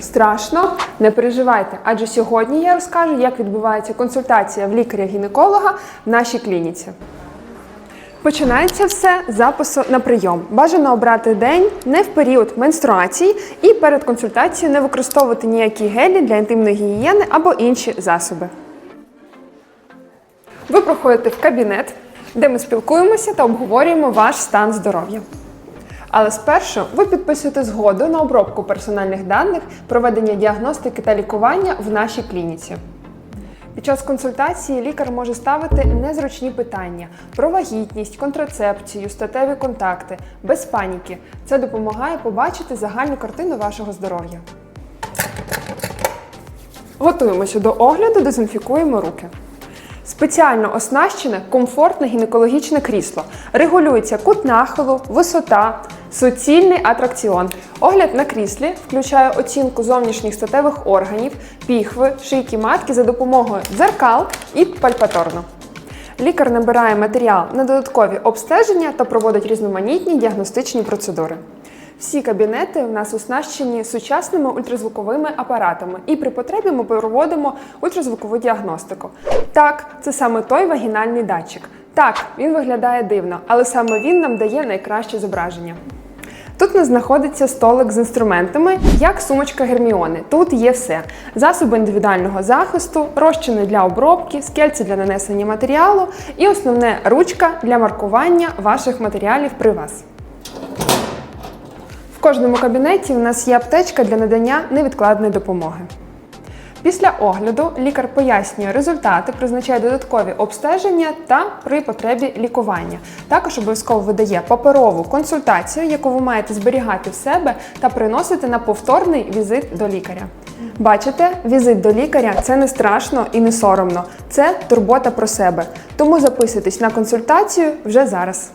Страшно, не переживайте, адже сьогодні я розкажу, як відбувається консультація в лікаря-гінеколога в нашій клініці. Починається все з запису на прийом. Бажано обрати день не в період менструації і перед консультацією не використовувати ніякі гелі для інтимної гігієни або інші засоби. Ви проходите в кабінет, де ми спілкуємося та обговорюємо ваш стан здоров'я. Але спершу ви підписуєте згоду на обробку персональних даних, проведення діагностики та лікування в нашій клініці. Під час консультації лікар може ставити незручні питання про вагітність, контрацепцію, статеві контакти, без паніки. Це допомагає побачити загальну картину вашого здоров'я. Готуємося до огляду, дезінфікуємо руки. Спеціально оснащене комфортне гінекологічне крісло. Регулюється кут нахилу, висота, суцільний атракціон. Огляд на кріслі включає оцінку зовнішніх статевих органів, піхви, шийки матки за допомогою дзеркал і пальпаторно. Лікар набирає матеріал на додаткові обстеження та проводить різноманітні діагностичні процедури. Всі кабінети у нас оснащені сучасними ультразвуковими апаратами, і при потребі ми проводимо ультразвукову діагностику. Так, це саме той вагінальний датчик. Так, він виглядає дивно, але саме він нам дає найкраще зображення. Тут нас знаходиться столик з інструментами, як сумочка Герміони. Тут є все: засоби індивідуального захисту, розчини для обробки, скельці для нанесення матеріалу і основне ручка для маркування ваших матеріалів при вас. В кожному кабінеті у нас є аптечка для надання невідкладної допомоги. Після огляду лікар пояснює результати, призначає додаткові обстеження та при потребі лікування. Також обов'язково видає паперову консультацію, яку ви маєте зберігати в себе та приносити на повторний візит до лікаря. Бачите, візит до лікаря це не страшно і не соромно. Це турбота про себе. Тому записуйтесь на консультацію вже зараз.